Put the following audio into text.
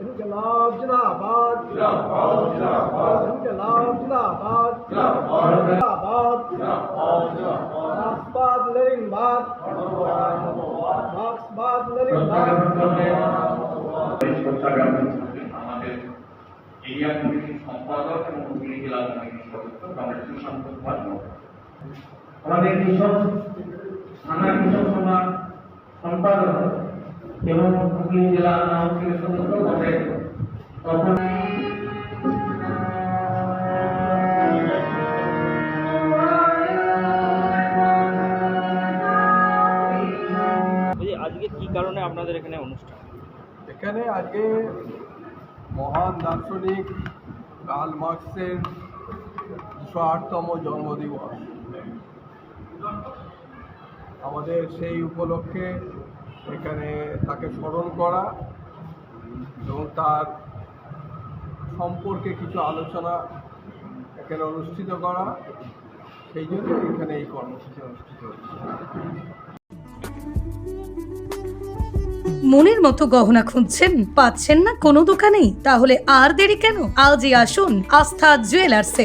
انقلاب زندہ باد زندہ باد زندہ باد انقلاب زندہ باد زندہ باد زندہ باد زندہ باد زندہ باد مارکس باد لرنگ باد مارکس باد لرنگ باد আমাদের এরিয়া কমিটির সম্পাদক এবং হুগলি জেলা কমিটির সদস্য আমরা সুশান্ত কুমার আমাদের মিশন থানা কৃষক সভা সম্পাদক এবং হুগলি জেলা আহ্বায়কের সদস্য কমরেড তখন আজকে কি কারণে আপনাদের এখানে অনুষ্ঠান? এখানে আজকে মহান দার্শনিক কার্ল মার্কসের দুশো আটতম জন্মদিবস। আমাদের সেই উপলক্ষে এখানে তাকে স্মরণ করা এবং তার সম্পর্কে কিছু আলোচনা এখানে অনুষ্ঠিত করা। সেই জন্য এখানে এই কর্মসূচি অনুষ্ঠিত মনের মতো গহনা খুঁজছেন, পাচ্ছেন না কোনো দোকানেই? তাহলে আর দেরি কেন? আজই আসুন আস্থা জুয়েলার্সে।